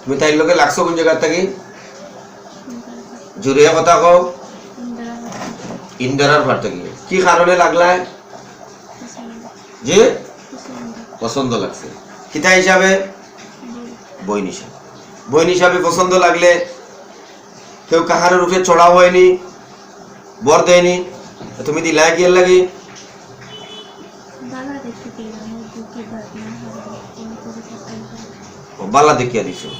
তুমি তাইর লগে লাগছো কোন জায়গার থাকি? জুড়ে কথা কও। ইন্দিরার ভার থাকি। কি কারণে লাগলায় যে পছন্দ লাগছে। কিতা হিসাবে বইন হিসাবে বইন হিসাবে পছন্দ লাগলে কেউ কাহার রূপে চড়া হয়নি বর দেয়নি তুমি দিলা কি লাগি? বালা দেখিয়া দিছো।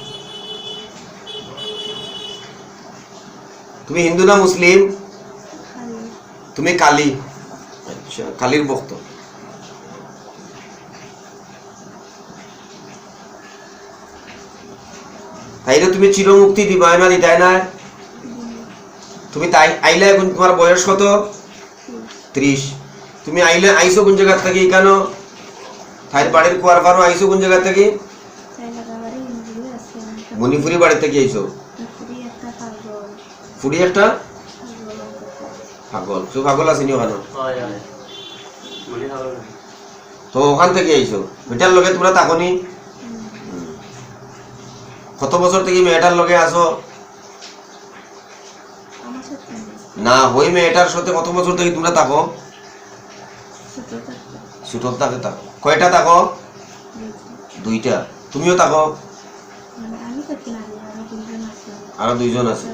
তুমি হিন্দু না মুসলিম? তুমি কালী। আচ্ছা কালীর ভক্ত। তাইলে তুমি চিরমুক্তি দিবা না দিতাই না তুমি তাই আইলে এখন তোমার বয়স কত? ত্রিশ। তুমি আইলে আইসো কোন জায়গা থেকে কেন? তাইর বাড়ির কুয়ার ফারো আইসো কোন জায়গা থেকে? মণিপুরি বাড়ি থেকে আইসো। ফুড়ি একটা? পাগল। তো পাগল আছে নি ওখানে তো ওখান থেকে আইসো মেয়েটার লগে তোমরা তাকনি কত বছর থেকে মেয়েটার লগে আসো না ওই মেয়েটার সাথে কত বছর থেকে তোমরা থাকো ছোটর থাকে থাকো কয়টা থাকো দুইটা। তুমিও থাকো আরও দুইজন আছে।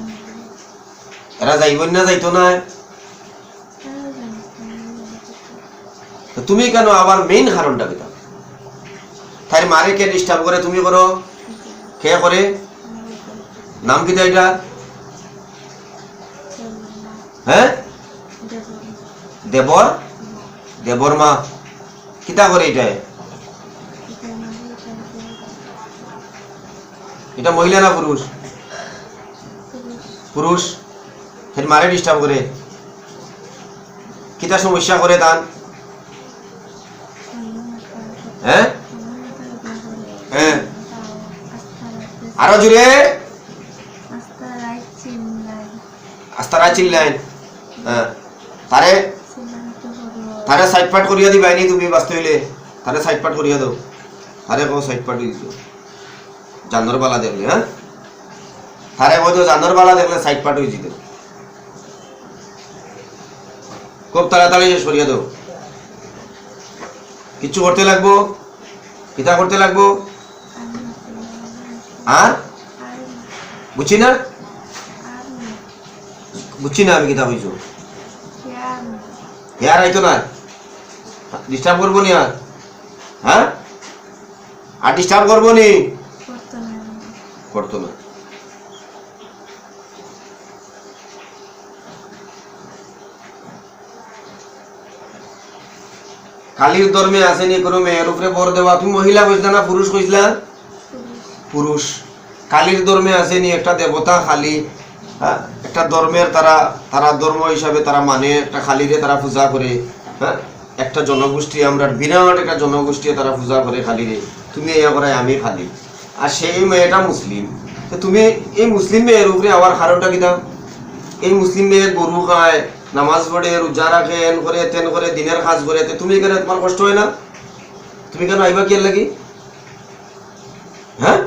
এরা যাইব না, যাইতো না। তুমি কেন আবার মেইন কারণটা কেটা তাই মারে কে ডিস্টার্ব করে, তুমি করো। কে করে? নাম কি এটা? হ্যাঁ? দেবর? দেবর মা। কিতা করে এটা? এটা মহিলা না পুরুষ? পুরুষ। ফের মারে ডিস্টার্ব করে। কিতা সমস্যা করে তান? হ্যাঁ হ্যাঁ আরও জুড়ে আস্তারা চিল্লাইন। তারে? তারে সাইড পাট করিয়া দিবাই নি তুমি বাঁচতে হইলে। তারে সাইড পাট করিয়া দাও। তারে কো সাইড পাট দিছো। জানোর বালা দেখলে হ্যাঁ তারে কো তো জানোর বালা দেখলে সাইড পাট হয়ে যেত খুব তাড়াতাড়ি সরিয়া দাও। কিচ্ছু করতে লাগবো? কিতা করতে লাগবো? আর? বুঝছি না? বুঝছি না আমি কিতা হইছো। ইয়ার আইতো না। ডিস্টার্ব করব নি আর? হ্যাঁ? আর ডিস্টার্ব করব নি। করতো না। কালির ধর্মে আসেনি, কোনো মেয়ের উপরে বর দেওয়া। তুমি মহিলা কইসলা না, পুরুষ কইসলা পুরুষ। কালির ধর্মে আসেনি, একটা দেবতা খালি। হ্যাঁ? একটা ধর্মের তারা তারা ধর্ম হিসাবে তারা মানে একটা খালিরে তারা পূজা করে। হ্যাঁ? একটা জনগোষ্ঠী, আমরা বিরাট একটা জনগোষ্ঠী তারা পূজা করে খালিরে। তুমি ইয়া করাই আমি খালি। আর সেই মেয়েটা মুসলিম। তো তুমি এই মুসলিম মেয়ের উপরে আবার কারণটা কিনা এই মুসলিম মেয়ে গরু খায় নামাজ পড়ে রোজা রাখে এন করে তেন করে দিনের কাজ করে তুমি কেন তোমার কষ্ট হয় না? তুমি কেন আইবা কি লাগি? হ্যাঁ?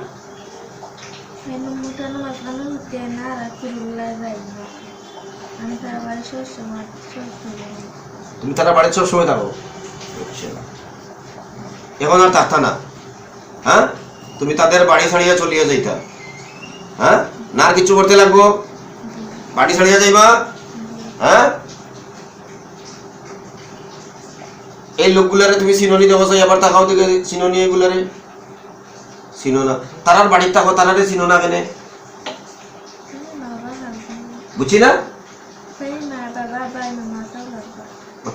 তার সবসময় তুমি তারা বাড়ির সব সময় থাকো। এখন আর থাকতা না। হ্যাঁ? তুমি তাদের বাড়ি ছাড়িয়া চলিয়া যাইতা। হ্যাঁ? না আর কিছু করতে লাগবো? বাড়ি ছাড়িয়া যাইবা? হ্যাঁ? এই লোকগুলারে তুমি সিনোনি যাই আবার তাকাও থেকে সিনোনি এগুলারে চিনো না তারার বাড়ির থাকো, তারারে চিনো না কেনে। বুঝছি না?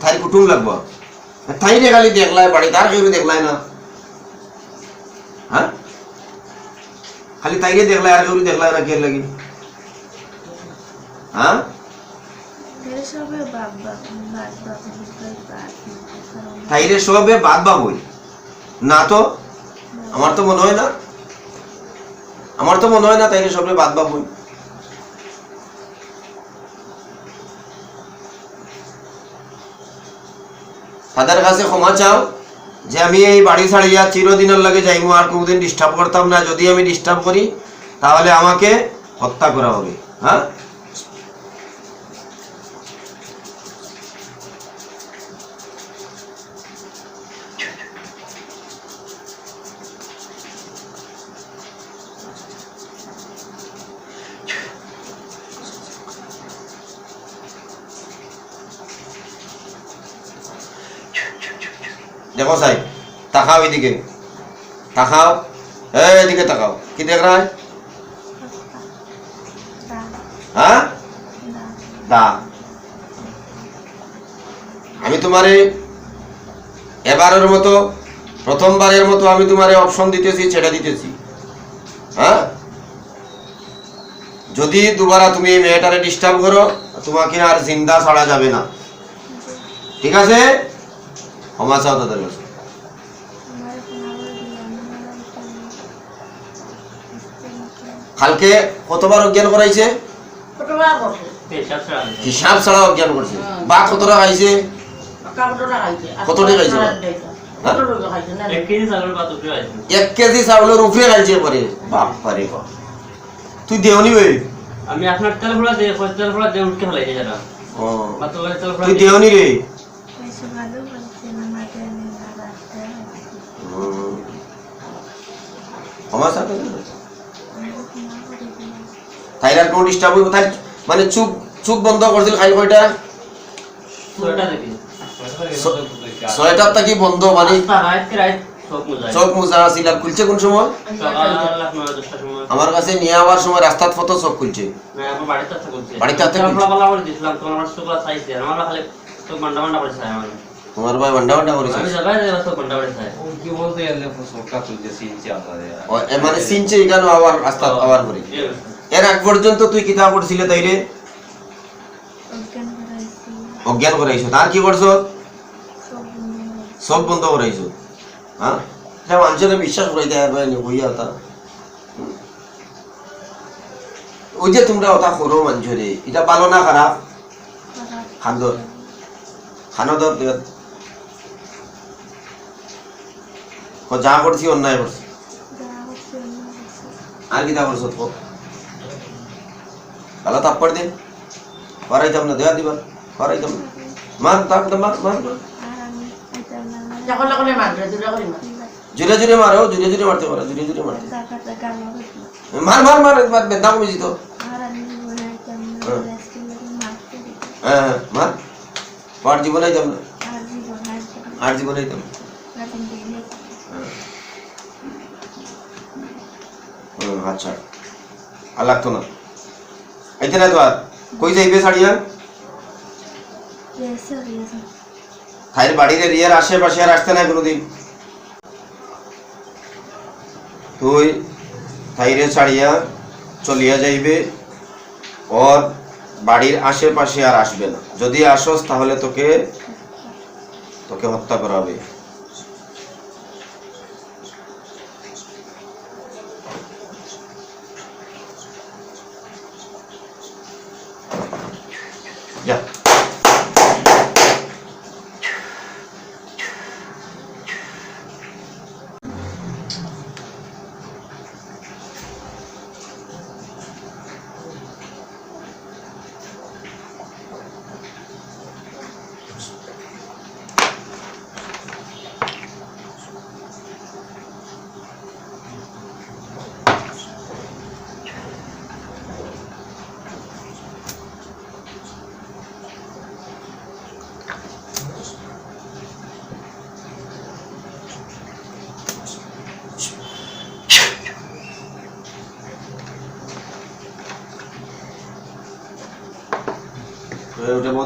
থাই কুটুম লাগবো? থাই রে খালি দেখলাই বাড়ি তার কেউ দেখলাই না। হ্যাঁ? খালি তাইরে দেখলাই আর কেউ দেখলাই না কে লাগি? হ্যাঁ ফের সবে বাবা বাদ বাবা বুঝতে বাদ তাইরে সবে বাদ বাবই না তো? আমার তো মনে হয় না। আমার তো মনে হয় না তাইরে সবে বাদ বাবই তাদের কাছে ক্ষমা চাও যে আমি এই বাড়ি ছাড়িয়া চিরদিনের লাগে যাইমু, আর কোনোদিন ডিস্টার্ব করতাম না। যদি আমি ডিস্টার্ব করি, তাহলে আমাকে হত্যা করা হবে। হ্যাঁ? দেখো তাকাও এদিকে। তাকাও। এদিকে তাকাও। কি দেখ রা? হ্যাঁ? দা। আমি তোমারে এবারের মতো প্রথমবারের মতো আমি তোমারে অপশন দিতেছি ছেড়ে দিতেছি। হ্যাঁ? যদি দুবারা তুমি এই মেয়েটারে ডিস্টার্ব করো তোমাকে আর জিন্দা ছাড়া যাবে না। ঠিক আছে? ক্ষমা চাও তাদের কাছে। কালকে কতবার অজ্ঞান করাইছে? হিসাব ছাড়া অজ্ঞান করছে। বা হ্যাঁ? কত টাকা খাইছে? কত টাকা খাইছে? এক কেজি চাউলের উপরে খাইছে পরে বাপ। পারে তুই দেওনি বে? আমি আপনার তেল ফোড়া দিয়ে তেল ফোড়া দিয়ে উঠকে ফেলাই যারা তুই দেওনি রে? আমার সাথে থাইরার কোনো ডিস্টার্ব হইব তাই মানে চুপ চুপ বন্ধ করছিল খাই কয়টা? ছয়টা ছয়টার থাকি বন্ধ মানে মজা চোখ মোজা আছিল আর খুলছে কোন সময়? আমার কাছে নিয়ে আওয়ার সময় রাস্তার ফটো চোখ খুলছে। বাড়িতে আমার তোমার ভাই ভান্ডা ভান্ডা করেছে মানে সিনছে এখানে আবার রাস্তা আবার করে। এর আগ পর্যন্ত তুই কিতাব পড়ছিলে তাইরে অজ্ঞান করাইছি। তার কি করছ? সব বন্ধ করাইছো। হ্যাঁ? এটা মানুষের বিশ্বাস করাইতে হবে না, হইয়া তা। ওই যে তোমরা ওটা করো মানুষরে, এটা ভালো না খারাপ? খান্দর খানদর যা করছি, অন্যায় করছি। আর কি তা করছ তো ভালো তাপ্পর দে করাইতাম না দেওয়া দিবা করাইতাম না মার তাপ মার মার মার। আর আমি এটা না না যখন যখন মানবে দুটা করে মার। জুড়ে জুড়ে মারো জুড়ে জুড়ে মারতে পারো জুড়ে জুড়ে মারতে টাকাটা গালো না তো আর কই যাইবে ছাড়িয়া রেসে রেসে খাইর বাড়ির এরিয়ার আশেপাশে আর আসতে নাই কোনোদিন তুই থাইরে ছাড়িয়া চলিয়া যাইবে ওর বাড়ির আশেপাশে আর আসবে না যদি আসস তাহলে তোকে তোকে হত্যা করা হবে যা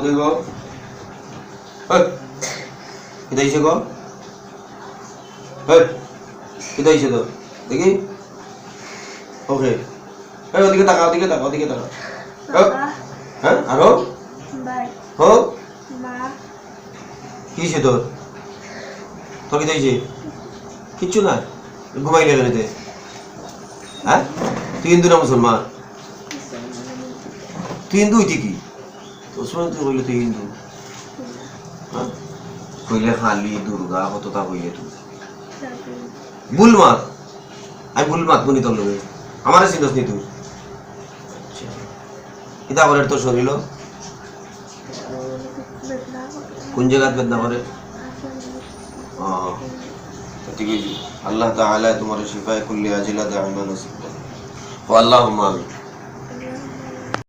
উঠে গো তো দেখি? ওকে এই ওদিকে তাকা ওদিকে তাকা ওদিকে তাকা। হ্যাঁ আরও হো কি তোর তোর কি দিয়েছে কিচ্ছু না ঘুমাইলে গেলে হ্যাঁ তুই হিন্দু না মুসলমান তুই হিন্দু হইতে কি তুই কইলে তুই হিন্দু হ্যাঁ? কইলে খালি দুর্গা, কতটা কইলে তুই ভুল মাত আমি ভুল মাত বুনি তোর লোকে আমারে চিনস নি তুই? কিতা করে তোর শরীর কোন জায়গাত বেদনা করে? ঠিক আছে। আল্লাহ তাআলা তোমার শিফায়ে কুল্লি আজিলা দাইমা নসিব ও আল্লাহুম্মা আমিন।